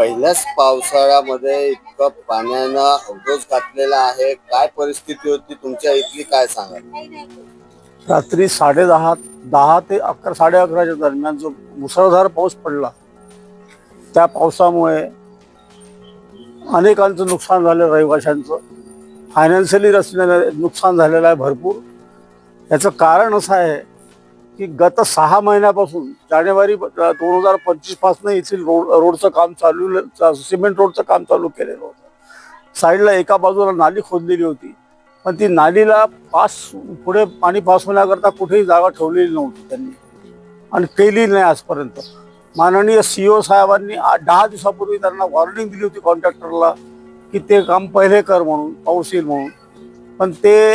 पहिल्याच पावसाळ्यामध्ये इतकं पाण्यानं अवघोज घातलेला आहे. काय परिस्थिती होती? तुमच्या इथली काय सांगा रात्री साडेदहा दहा ते अकरा साडे अकराच्या दरम्यान जो मुसळधार पाऊस पडला त्या पावसामुळे अनेकांचं नुकसान झालं रहिवाशांचं. फायनान्शियली रचलेलं नुकसान झालेलं आहे भरपूर. याचं कारण असं आहे की गत सहा महिन्यापासून जानेवारी दोन हजार पंचवीसपासून येथील रोड रोडचं काम चालू सिमेंट रोडचं काम चालू केलेलं होतं. साईडला एका बाजूला नाली खोदलेली होती. पण ती नालीला पास पुढे पाणी पास होण्याकरता कुठेही जागा ठेवलेली नव्हती त्यांनी. आणि केली नाही आजपर्यंत. माननीय सी ओ साहेबांनी दहा दिवसापूर्वी त्यांना वॉर्निंग दिली होती कॉन्ट्रॅक्टरला की ते काम पहिले कर म्हणून पाऊस येईल म्हणून. पण ते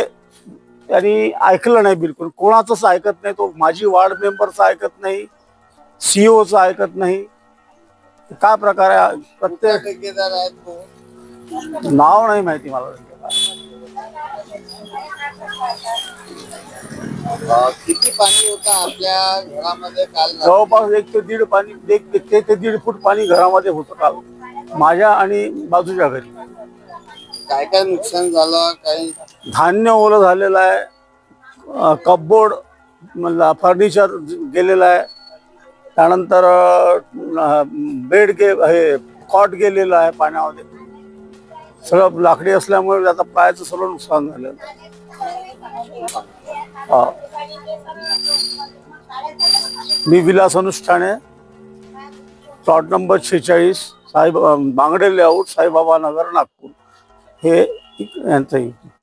त्यांनी ऐकलं नाही बिलकुल. कोणाचंच ऐकत नाही तो माझी वार्ड मेंबरचं ऐकत नाही सी ओचं ऐकत नाही. काय प्रकार आहे? प्रत्येक नाव नाही माहिती मला. किती पाणी होतं आपल्या घरामध्ये काल? जवळपास एक ते दीड पाणी एक एक ते ते दीड फूट पाणी घरामध्ये होतं काल. माझ्या आणि बाजूच्या घरी. काय काय नुकसान झालं? काही धान्य ओलं झालेलं आहे. कपबोर्ड म्हणला फर्निचर गेलेलं आहे. त्यानंतर बेड गे हे कॉट गेलेलं आहे पाण्यामध्ये. सगळं लाकडी असल्यामुळे त्याचा पायाचं सगळं नुकसान झालेलं आहे. मी विलास अनुष्ठाने प्लॉट नंबर शेहेचाळीस साहेब बांगडे लेआउट साईबाबा नगर नागपूर. हे यांचं